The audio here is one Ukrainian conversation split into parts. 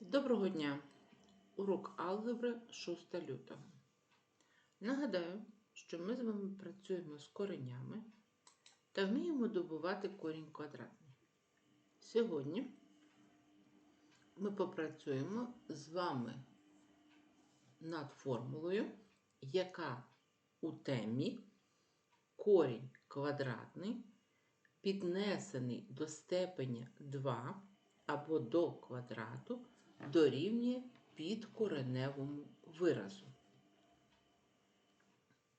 Доброго дня! Урок алгебри 6 лютого. Нагадаю, що ми з вами працюємо з коренями та вміємо добувати корінь квадратний. Сьогодні ми попрацюємо з вами над формулою, яка у темі корінь квадратний піднесений до степеня 2 або до квадрату дорівнює підкореневому виразу.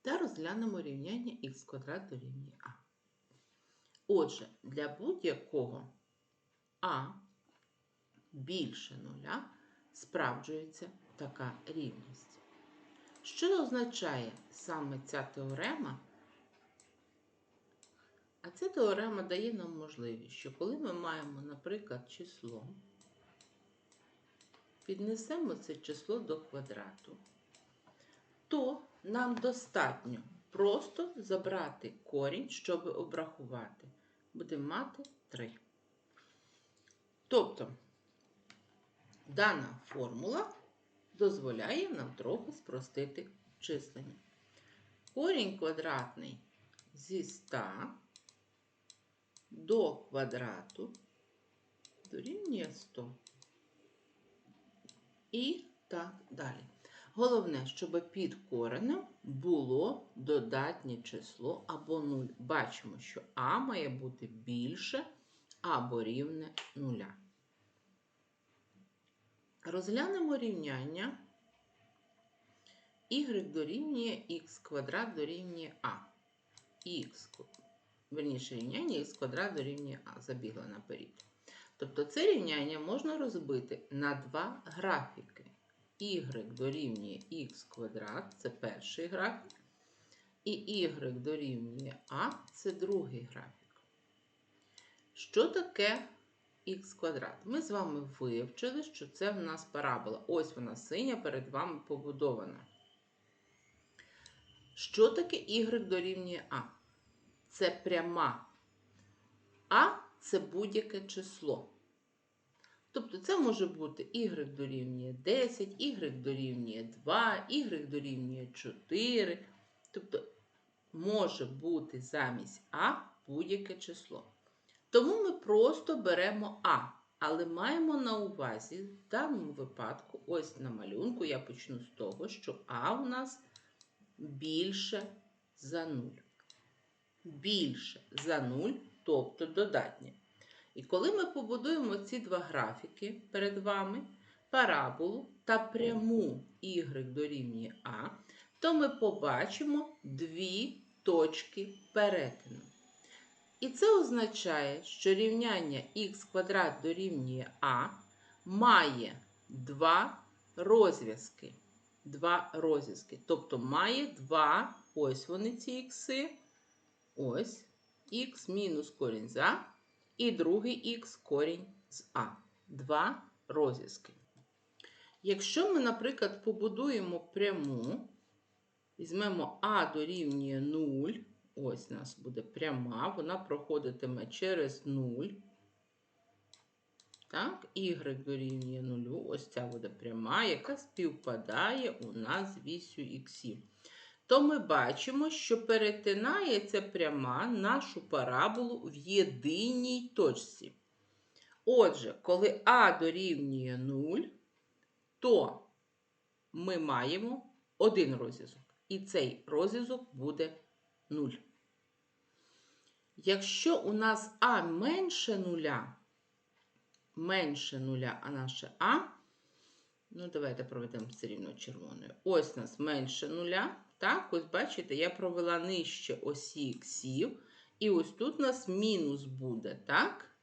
Та розглянемо рівняння х квадрат дорівнює а. Отже, для будь-якого а більше нуля справджується така рівність. Що означає саме ця теорема? А ця теорема дає нам можливість, що коли ми маємо, наприклад, число, піднесемо це число до квадрату, то нам достатньо просто забрати корінь, щоб обрахувати. Будемо мати 3. Тобто, дана формула дозволяє нам трохи спростити числення. Корінь квадратний зі 100 до квадрату дорівнює 100. І так далі. Головне, щоб під коренем було додатнє число або 0. Бачимо, що А має бути більше або рівне 0. Розглянемо рівняння y дорівнює х квадрат дорівнює А. Х, верніше рівняння х квадрат дорівнює А. Забігла наперед. Тобто це рівняння можна розбити на два графіки. y дорівнює х квадрат це перший графік. І y дорівнює А це другий графік. Що таке х квадрат? Ми з вами вивчили, що це в нас парабола. Ось вона синя перед вами побудована. Що таке y дорівнює А? Це пряма. А це будь-яке число. Тобто це може бути y дорівнює 10, y дорівнює 2, y дорівнює 4. Тобто може бути замість А будь-яке число. Тому ми просто беремо А, але маємо на увазі в даному випадку, ось на малюнку, я почну з того, що А у нас більше за 0. Більше за 0, тобто додатнє. І коли ми побудуємо ці два графіки перед вами, параболу та пряму y дорівнює А, то ми побачимо дві точки перетину. І це означає, що рівняння х квадрат дорівнює А має два розв'язки. Два розв'язки. Тобто має два, ось вони ці ікси, ось х мінус корінь з А, і другий х корінь з А. Два розв'язки. Якщо ми, наприклад, побудуємо пряму, візьмемо А дорівнює 0, ось у нас буде пряма, вона проходитиме через 0. Так, y дорівнює 0, ось ця буде пряма, яка співпадає у нас з вісю х. То ми бачимо, що перетинає ця пряма нашу параболу в єдиній точці. Отже, коли А дорівнює 0, то ми маємо один розв'язок. І цей розв'язок буде 0. Якщо у нас А менше нуля, менше нуля, а наше А, ну, давайте проведемо все рівно червоною. Ось у нас менше нуля. Так, ось бачите, я провела нижче осі іксів. І ось тут у нас мінус буде, так?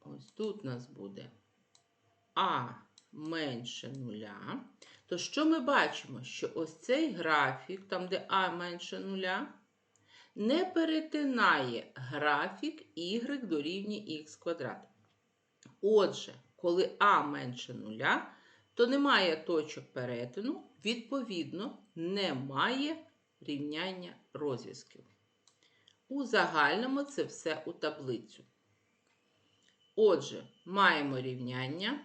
Ось тут у нас буде А менше нуля. То що ми бачимо? Що ось цей графік, там, де А менше нуля, не перетинає графік y дорівнює х квадрат. Отже, коли А менше нуля, то немає точок перетину, відповідно, немає рівняння розв'язків. У загальному це все у таблицю. Отже, маємо рівняння.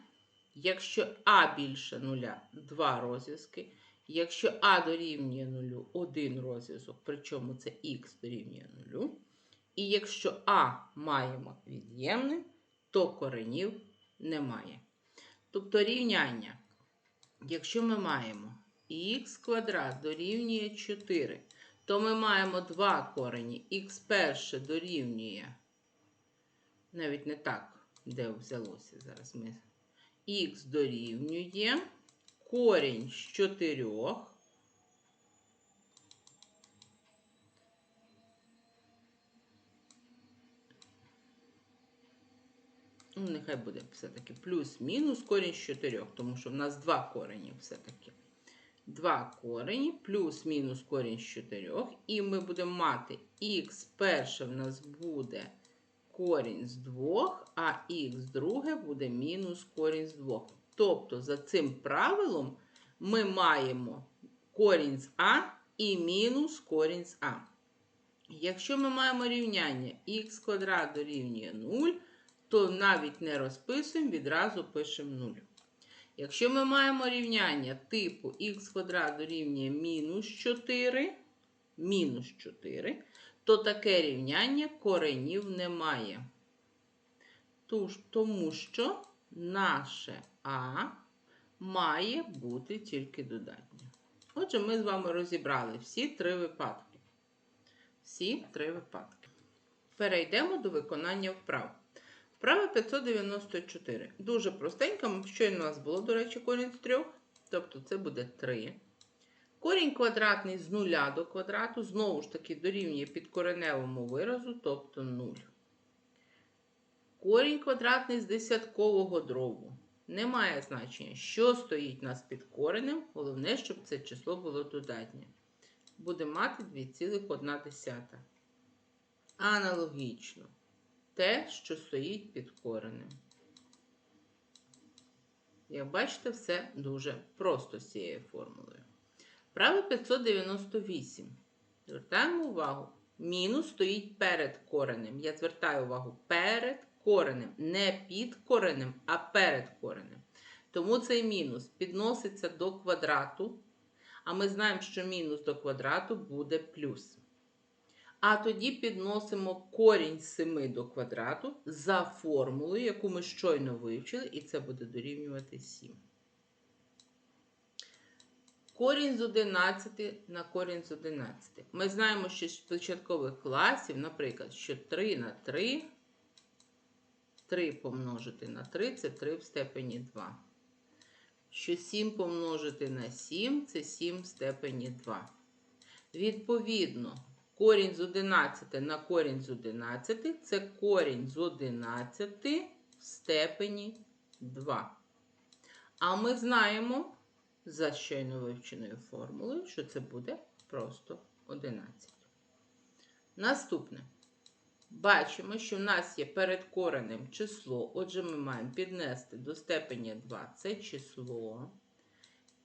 Якщо А більше нуля, два розв'язки. Якщо А дорівнює нулю, один розв'язок, причому це х дорівнює нулю. І якщо А маємо від'ємне, то коренів немає. Тобто рівняння, якщо ми маємо х квадрат дорівнює 4, то ми маємо два корені. х перше дорівнює, навіть не так, де взялося зараз ми. х дорівнює корінь з 4. Ну, нехай буде все-таки плюс-мінус корінь з 4, тому що в нас два корені все-таки. Два корені плюс-мінус корінь з 4. І ми будемо мати х перше в нас буде корінь з 2, а х друге буде мінус корінь з 2. Тобто, за цим правилом ми маємо корінь з А і мінус корінь з А. Якщо ми маємо рівняння х квадрат дорівнює 0, то навіть не розписуємо, відразу пишемо 0. Якщо ми маємо рівняння типу х квадрат дорівнює мінус 4, мінус 4, то таке рівняння коренів немає. Тому що наше А має бути тільки додатнє. Отже, ми з вами розібрали всі три випадки. Всі три випадки. Перейдемо до виконання вправ. Вправа 594. Дуже простенька, щойно у нас було, до речі, корінь з 3, тобто це буде 3. Корінь квадратний з 0 до квадрату, знову ж таки, дорівнює підкореневому виразу, тобто 0. Корінь квадратний з десяткового дробу. Немає значення, що стоїть у нас під коренем. Головне, щоб це число було додатнє. Буде мати 2,1. Аналогічно. Те, що стоїть під коренем. Як бачите, все дуже просто з цією формулою. Право 598. Звертаємо увагу. Мінус стоїть перед коренем. Я звертаю увагу перед коренем. Не під коренем, а перед коренем. Тому цей мінус підноситься до квадрату. А ми знаємо, що мінус до квадрату буде плюс. А тоді підносимо корінь 7 до квадрату за формулою, яку ми щойно вивчили, і це буде дорівнювати 7. Корінь з 11 на корінь з 11. Ми знаємо, що з початкових класів, наприклад, що 3 на 3, 3 помножити на 3 це 3 в степені 2. Що 7 помножити на 7 це 7 в степені 2. Відповідно, корінь з 11 на корінь з 11 це корінь з 11 в степені 2. А ми знаємо за щойно вивченою формулою, що це буде просто 11. Наступне. Бачимо, що в нас є перед коренем число. Отже, ми маємо піднести до степені 2 це число.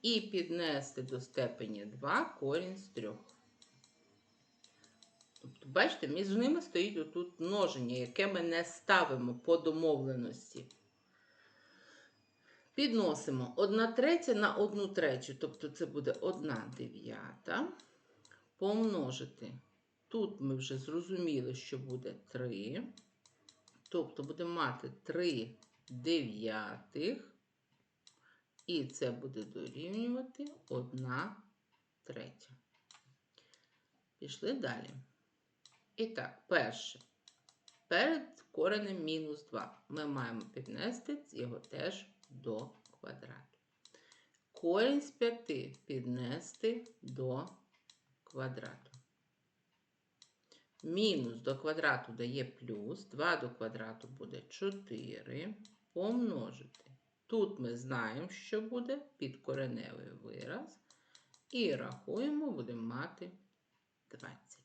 І піднести до степені 2 корінь з 3. Тобто, бачите, між ними стоїть отут множення, яке ми не ставимо по домовленості. Підносимо 1 третя на 1 третю, тобто це буде 1 дев'ята. Помножити. Тут ми вже зрозуміли, що буде 3. Тобто будемо мати 3 дев'ятих. І це буде дорівнювати 1 третя. Пішли далі. І так, перше. Перед коренем мінус 2 ми маємо піднести його теж до квадрату. Корінь з 5 піднести до квадрату. Мінус до квадрату дає плюс, 2 до квадрату буде 4. Помножити. Тут ми знаємо, що буде підкореневий вираз. І рахуємо, будемо мати 20.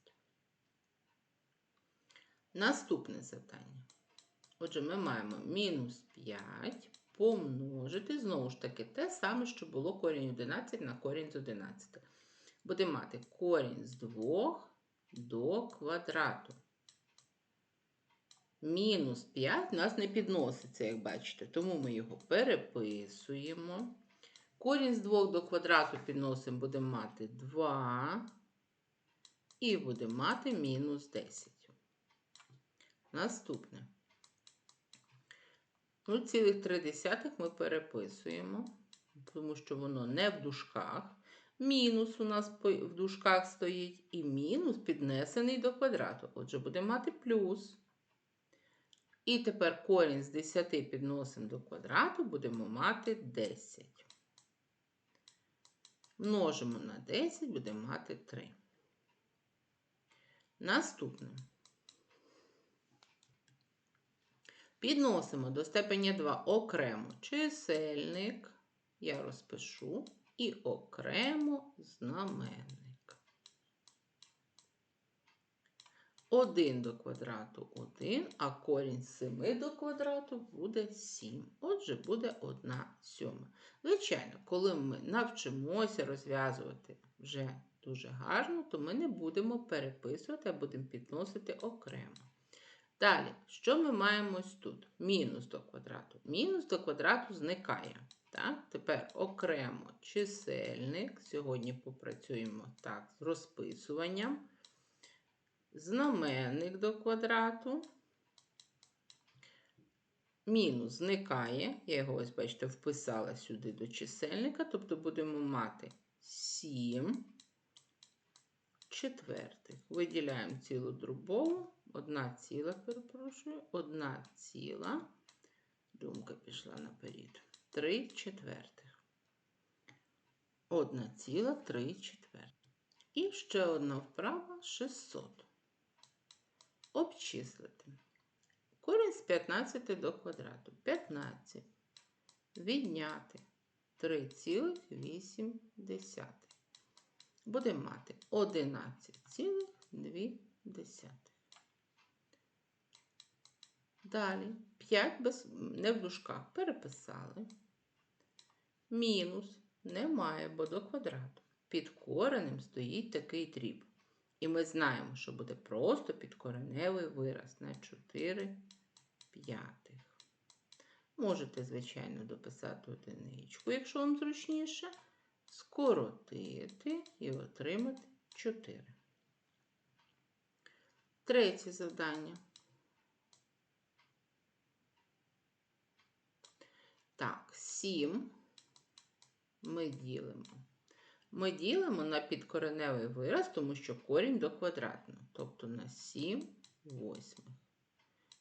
Наступне завдання. Отже, ми маємо мінус 5 помножити, знову ж таки, те саме, що було корінь 11 на корінь з 11. Будемо мати корінь з 2 до квадрату. Мінус 5 у нас не підноситься, як бачите, тому ми його переписуємо. Корінь з 2 до квадрату підносимо, будемо мати 2. І будемо мати мінус 10. Наступне. 0,3 ми переписуємо, тому що воно не в дужках. Мінус у нас в дужках стоїть, і мінус піднесений до квадрату. Отже, будемо мати плюс. І тепер корінь з 10 підносимо до квадрату, будемо мати 10. Множимо на 10, будемо мати 3. Наступне. Підносимо до степеня 2 окремо чисельник. Я розпишу. І окремо знаменник. 1 до квадрату 1, а корінь з 7 до квадрату буде 7. Отже, буде 1 сьома. Звичайно, коли ми навчимося розв'язувати вже дуже гарно, то ми не будемо переписувати, а будемо підносити окремо. Далі, що ми маємо ось тут? Мінус до квадрату. Мінус до квадрату зникає. Так? Тепер окремо чисельник. Сьогодні попрацюємо так з розписуванням. Знаменник до квадрату. Мінус зникає. Я його, ось, бачите, вписала сюди до чисельника. Тобто будемо мати 7 четвертих. Виділяємо цілу дробову. Одна ціла, перепрошую, одна ціла. Думка пішла наперед. 3 четвертих. Одна ціла 3 четвертих. І ще одна вправа 600. Обчислити. Корінь з 15 до квадрату. 15. Відняти 3,8. Будемо мати 11,2. Далі 5 без, не в дужках переписали. Мінус немає, бо до квадрату. Під коренем стоїть такий дріб. І ми знаємо, що буде просто підкореневий вираз на 4 п'ятих. Можете, звичайно, дописати одиничку, якщо вам зручніше, скоротити і отримати 4. Третє завдання. Так, 7 ми ділимо. Ми ділимо на підкореневий вираз, тому що корінь до квадратного, тобто на 7 восьмих.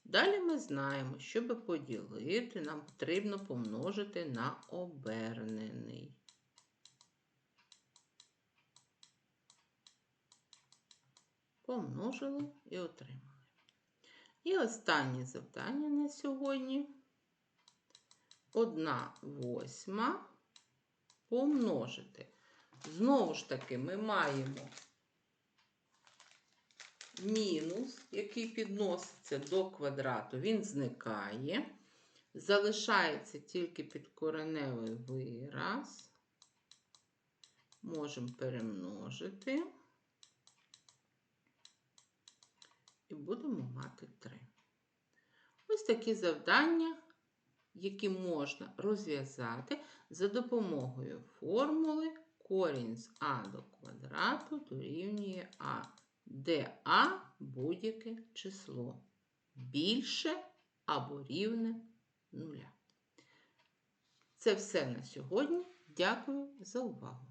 Далі ми знаємо, щоб поділити, нам потрібно помножити на обернений. Помножили і отримали. І останнє завдання на сьогодні. 1 восьма помножити. Знову ж таки, ми маємо мінус, який підноситься до квадрату, він зникає. Залишається тільки підкореневий вираз. Можемо перемножити. І будемо мати 3. Ось такі завдання які можна розв'язати за допомогою формули корінь з а до квадрату дорівнює а, де а будь-яке число більше або рівне нуля. Це все на сьогодні. Дякую за увагу!